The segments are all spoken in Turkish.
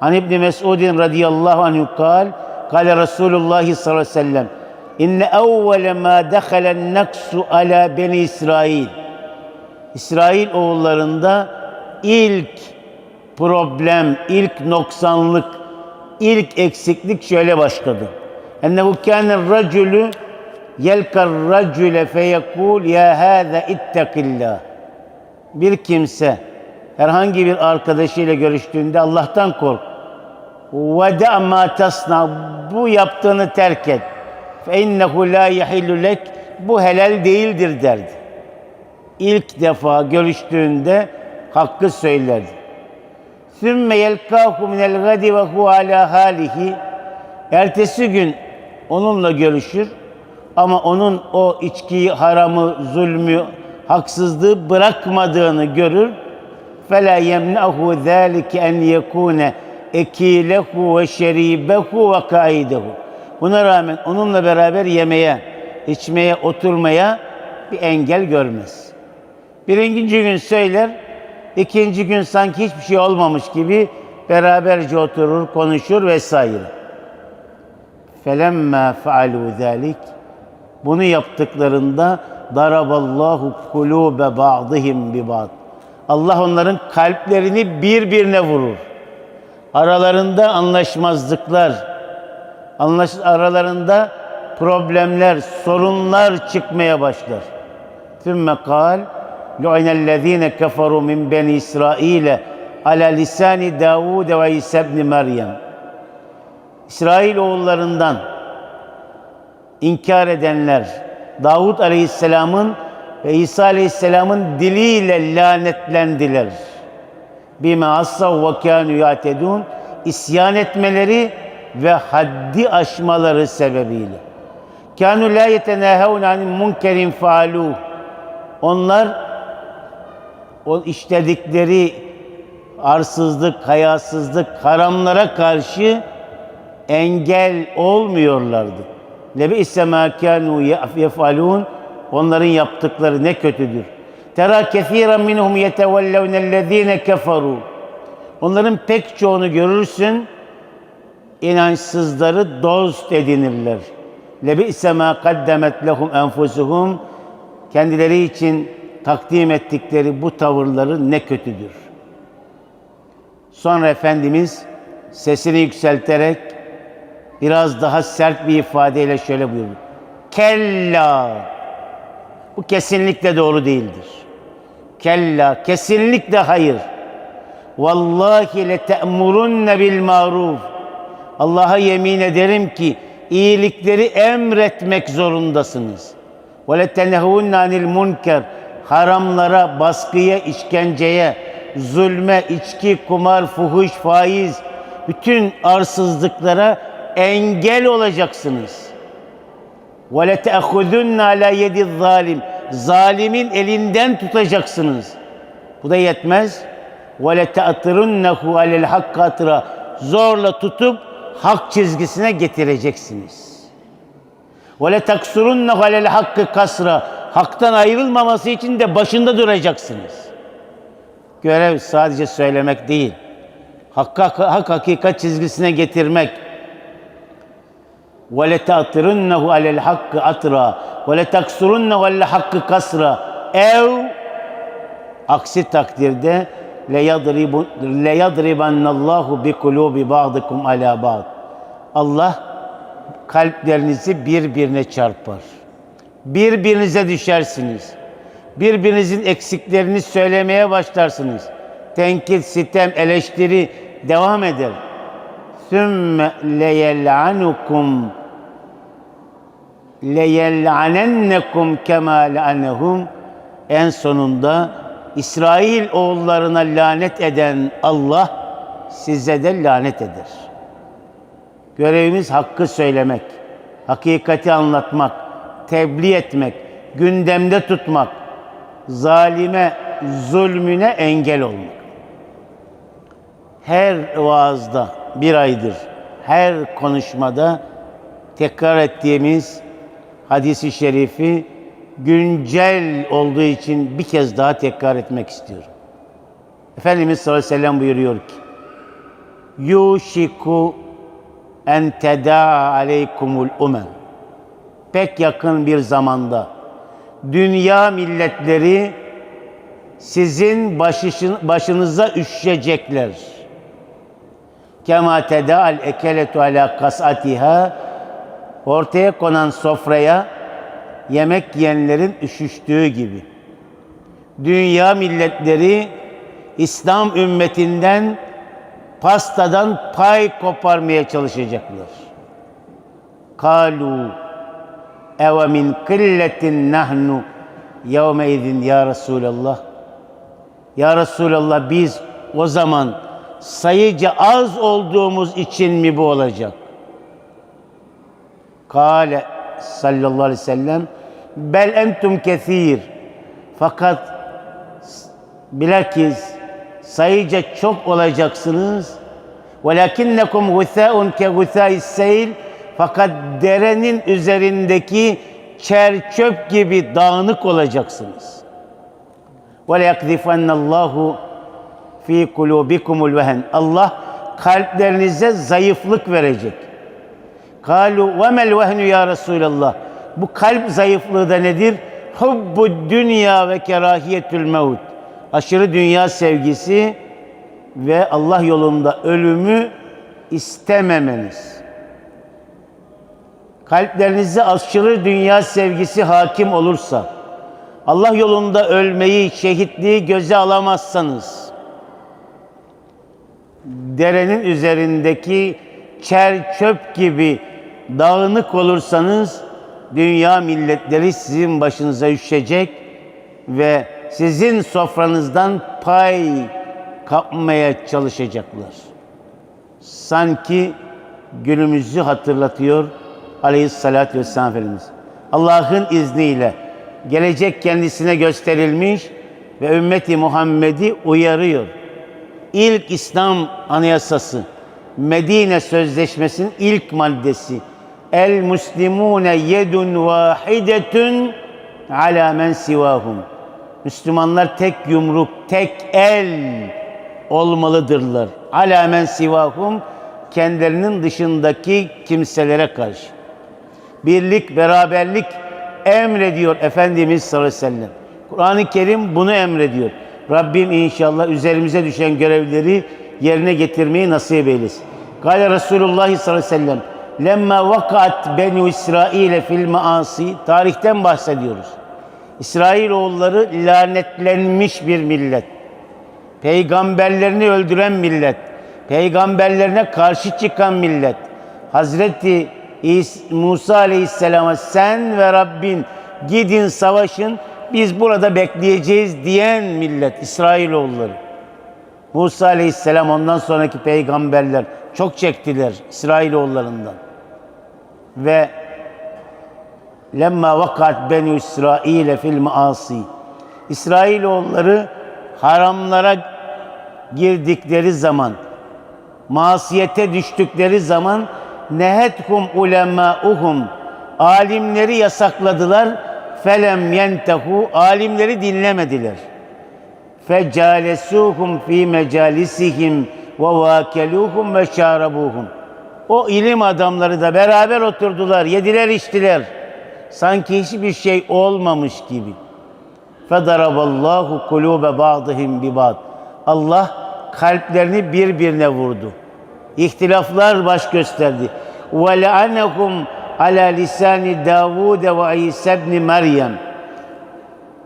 An İbni Mesudin radıyallahu anhu kal, kale Resulullah sallallahu aleyhi ve sellem, inne evvele ma dehalen naksu ala beni İsrail. İsrail oğullarında ilk problem, ilk noksanlık, ilk eksiklik şöyle başladı. Ennehu kâne racülü yelkar racüle feyekul ya hâze ittekillah. Bir kimse herhangi bir arkadaşıyla görüştüğünde Allah'tan kork. Ve da ma tasna bu yaptığını terk et. Fe innehu la yahillu lek bu helal değildir derdi. İlk defa görüştüğünde hakkı söylerdi. Sümme yelkahu minel gadi ve hu ala halihi. Ertesi gün onunla görüşür ama onun o içkiyi, haramı, zulmü, haksızlığı bırakmadığını görür. فَلَا يَمْنَعُهُ ذَٰلِكَ اَنْ يَكُونَ اَك۪يلَهُ وَشَر۪يبَهُ وَقَائِدَهُ Buna rağmen onunla beraber yemeye, içmeye, oturmaya bir engel görmez. Birinci gün söyler, ikinci gün sanki hiçbir şey olmamış gibi beraberce oturur, konuşur vesaire. فَلَمَّا فَعَلُوا ذَٰلِكَ Bunu yaptıklarında daraballahu kulube ba'dihim bi ba'd. Allah onların kalplerini birbirine vurur. Aralarında anlaşmazlıklar, anlaş aralarında problemler, sorunlar çıkmaya başlar. Thumma kal lu'inellezine keferu min beni İsrail ala lisani Davud ve İsa ibn Meryem. İsrail oğullarından inkar edenler Davud Aleyhisselam'ın ve İsa Aleyhisselam'ın diliyle lanetlendiler. Bime assav ve kânû ya'tedûn isyan etmeleri ve haddi aşmaları sebebiyle. Kânû lâ yetenâhevn anil munkerin faalûh. Onlar o işledikleri arsızlık, hayasızlık, haramlara karşı engel olmuyorlardı. Lebe istemâ kânû yefalûn Onların yaptıkları ne kötüdür. Tera kesiren minhum yetevellevnellezîne keferû. Onların pek çoğunu görürsün, inançsızları dost edinirler. Lebi'se mâ kaddemet lehum enfusuhum. Kendileri için takdim ettikleri bu tavırları ne kötüdür. Sonra Efendimiz sesini yükselterek biraz daha sert bir ifadeyle şöyle buyurdu. Kella. Bu kesinlikle doğru değildir. Kella. Kesinlikle hayır. Vallahi le te'murunne bil maruf. Allah'a yemin ederim ki iyilikleri emretmek zorundasınız. Ve le tenehunne anil munker. Haramlara, baskıya, işkenceye, zulme, içki, kumar, fuhuş, faiz, bütün arsızlıklara engel olacaksınız. Ve le te'khudunne ala yedi zalim. Zalimin elinden tutacaksınız. Bu da yetmez. Ve le te'atırunnehu alel hakkatıra. Zorla tutup hak çizgisine getireceksiniz. Ve le taksurunnehu alel hakkı kasra. Haktan ayrılmaması için de başında duracaksınız. Görev sadece söylemek değil. Hakka, hak hakikat çizgisine getirmek. وَلَتَأْتِرُنَّهُ عَلَى الْحَقِّ أَطْرًا وَلَتَكْسُرُنَّهُ عَلَى الْحَقِّ كَسْرًا Ev aksi takdirde لَيَضْرِبَنَّ اللّٰهُ بِقُلُوبِ بَعْضِكُمْ عَلَى بَعْضٍ Allah kalplerinizi birbirine çarpar. Birbirinize düşersiniz. Birbirinizin eksiklerini söylemeye başlarsınız. Tenkit, sitem, eleştiri devam eder. ثُمَّ لَيَلْعَنُكُمْ لَيَلْعَنَنَّكُمْ كَمَا لَعَنَهُمْ En sonunda İsrail oğullarına lanet eden Allah size de lanet eder. Görevimiz hakkı söylemek, hakikati anlatmak, tebliğ etmek, gündemde tutmak, zalime, zulmüne engel olmak. Her vaazda bir aydır, her konuşmada tekrar ettiğimiz hadisi şerifi güncel olduğu için bir kez daha tekrar etmek istiyorum. Efendimiz sallallahu aleyhi ve sellem buyuruyor ki, yuşiku en teda aleykumul umem. Pek yakın bir zamanda dünya milletleri sizin başınıza üşüşecekler. Kema teda'al ekeletu ala kasatiha ortaya konan sofraya yemek yiyenlerin üşüştüğü gibi. Dünya milletleri İslam ümmetinden pastadan pay koparmaya çalışacaklar. Kalu eve min killetin nahnu yevme izin ya Resulallah. Ya Resulallah biz o zaman sayıca az olduğumuz için mi bu olacak? Kale sallallahu aleyhi ve sellem bel entum kesir. Fakat bilakis sayıca çok olacaksınız. Velakinnekum gusâun ke gusâis seyl. Fakat derenin üzerindeki çer çöp gibi dağınık olacaksınız. Ve leyakzifennallahu fi kulubikumul vehen. Allah kalplerinize zayıflık verecek. Kalu ve mel vehnu ya Resulallah. Bu kalp zayıflığı da nedir? Hubbu dünya ve kerahiyetül mevt. Aşırı dünya sevgisi ve Allah yolunda ölümü istememeniz. Kalplerinize aşırı dünya sevgisi hakim olursa, Allah yolunda ölmeyi, şehitliği göze alamazsanız, derenin üzerindeki çer çöp gibi dağınık olursanız, dünya milletleri sizin başınıza üşecek ve sizin sofranızdan pay kapmaya çalışacaklar. Sanki günümüzü hatırlatıyor Aleyhissalatü vesselam Efendimiz. Allah'ın izniyle gelecek kendisine gösterilmiş ve ümmeti Muhammed'i uyarıyor. İlk İslam Anayasası, Medine Sözleşmesi'nin ilk maddesi. El muslimune yedun vahidetun ala men sivahum. Müslümanlar tek yumruk, tek el olmalıdırlar. Ala men sivahum kendilerinin dışındaki kimselere karşı. Birlik, beraberlik emrediyor Efendimiz sallallahu aleyhi ve sellem. Kur'an-ı Kerim bunu emrediyor. Rabbim inşallah üzerimize düşen görevleri yerine getirmeyi nasip eylesin. Kale Resulullah sallallahu aleyhi ve sellem lemma vakat benu İsrail fil maasi tarihten bahsediyoruz. İsrailoğulları lanetlenmiş bir millet. Peygamberlerini öldüren millet. Peygamberlerine karşı çıkan millet. Hazreti İs- Musa Aleyhisselam'a sen ve Rabbin gidin savaşın biz burada bekleyeceğiz diyen millet İsrailoğulları. Musa Aleyhisselam ondan sonraki peygamberler çok çektiler İsrailoğullarından. Ve lemma vakat benu İsrail fil maasi. İsrailoğulları haramlara girdikleri zaman, masiyete düştükleri zaman nehethum ulemauhum alimleri yasakladılar felem yentehu alimleri dinlemediler. fecalesuhum fi mecalisihim ve vakeluhum ve şarabuhum o ilim adamları da beraber oturdular yediler içtiler. Sanki hiçbir şey olmamış gibi. fedaraballahu kulube ba'dihim bi ba'd Allah kalplerini birbirine vurdu. İhtilaflar baş gösterdi. Ve le'anehum ala lisani Davud ve İsa ibn Meryem.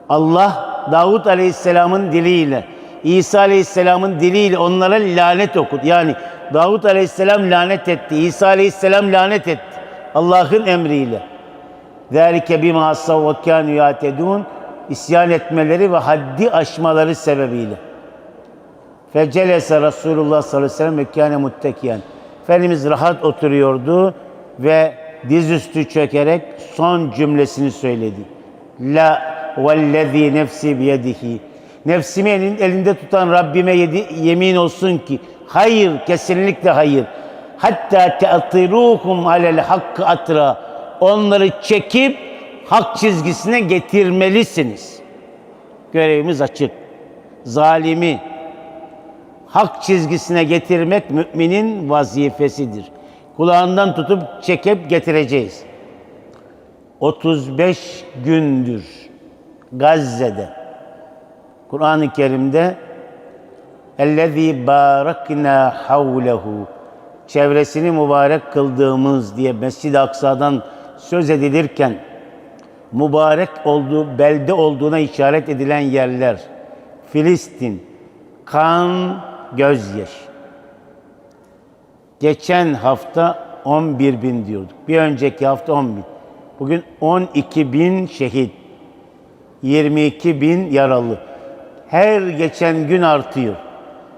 Allah Davud Aleyhisselam'ın diliyle, İsa Aleyhisselam'ın diliyle onlara lanet okudu. Yani Davud Aleyhisselam lanet etti, İsa Aleyhisselam lanet etti. Allah'ın emriyle. Zalike bima asav ve kanu yatedun isyan etmeleri ve haddi aşmaları sebebiyle. Fecelese Resulullah sallallahu aleyhi ve sellem ve kâne muttekiyen. Efendimiz rahat oturuyordu ve dizüstü çökerek son cümlesini söyledi. La vellezî nefsi biyedihi. Nefsimi elin- elinde tutan Rabbime yedi, yemin olsun ki hayır kesinlikle hayır. Hatta te'atiruhum alel hakkı atra. Onları çekip hak çizgisine getirmelisiniz. Görevimiz açık. Zalimi, hak çizgisine getirmek müminin vazifesidir Kulağından tutup çekip getireceğiz. 35 gündür Gazze'de Kur'an-ı Kerim'de اَلَّذ۪ي بَارَكْنَا حَوْلَهُ Çevresini mübarek kıldığımız diye Mescid-i Aksa'dan söz edilirken mübarek olduğu, belde olduğuna işaret edilen yerler Filistin, kan, gözyaş. Geçen hafta 11 bin diyorduk. Bir önceki hafta 10 bin. Bugün 12 bin şehit. 22 bin yaralı. Her geçen gün artıyor.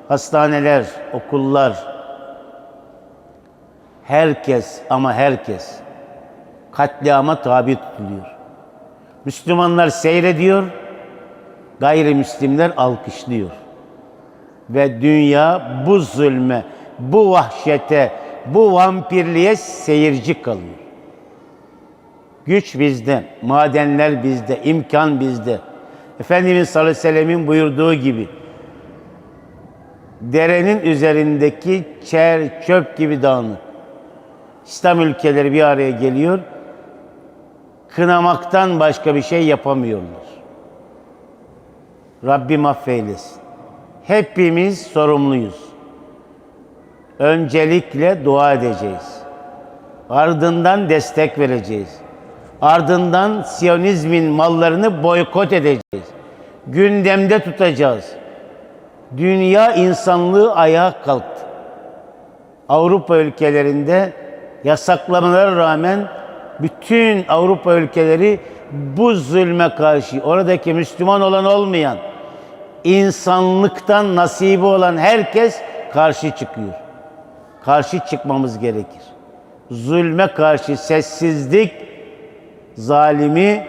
Hastaneler, okullar, herkes ama herkes katliama tabi tutuluyor. Müslümanlar seyrediyor, gayrimüslimler alkışlıyor. Ve dünya bu zulme, bu vahşete, bu vampirliğe seyirci kalıyor. Güç bizde, madenler bizde, imkan bizde. Efendimiz sallallahu aleyhi ve sellemin buyurduğu gibi derenin üzerindeki çer, çöp gibi dağınık. İslam ülkeleri bir araya geliyor, kınamaktan başka bir şey yapamıyorlar. Rabbim affeylesin. Hepimiz sorumluyuz. Öncelikle dua edeceğiz. Ardından destek vereceğiz. Ardından Siyonizmin mallarını boykot edeceğiz. Gündemde tutacağız. Dünya insanlığı ayağa kalktı. Avrupa ülkelerinde yasaklamalara rağmen bütün Avrupa ülkeleri bu zulme karşı oradaki Müslüman olan olmayan insanlıktan nasibi olan herkes karşı çıkıyor. Karşı çıkmamız gerekir. Zulme karşı sessizlik zalimi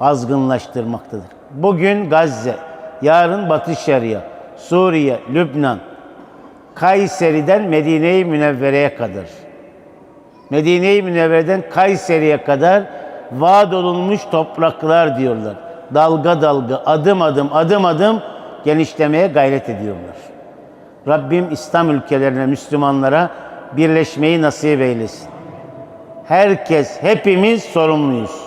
azgınlaştırmaktadır. Bugün Gazze, yarın Batı Şeria, Suriye, Lübnan, Kayseri'den Medine-i Münevvere'ye kadar. Medine-i Münevvere'den Kayseri'ye kadar vaat olunmuş topraklar diyorlar. Dalga dalga, adım adım, adım adım genişlemeye gayret ediyorlar. Rabbim İslam ülkelerine, Müslümanlara birleşmeyi nasip eylesin. Herkes, hepimiz sorumluyuz.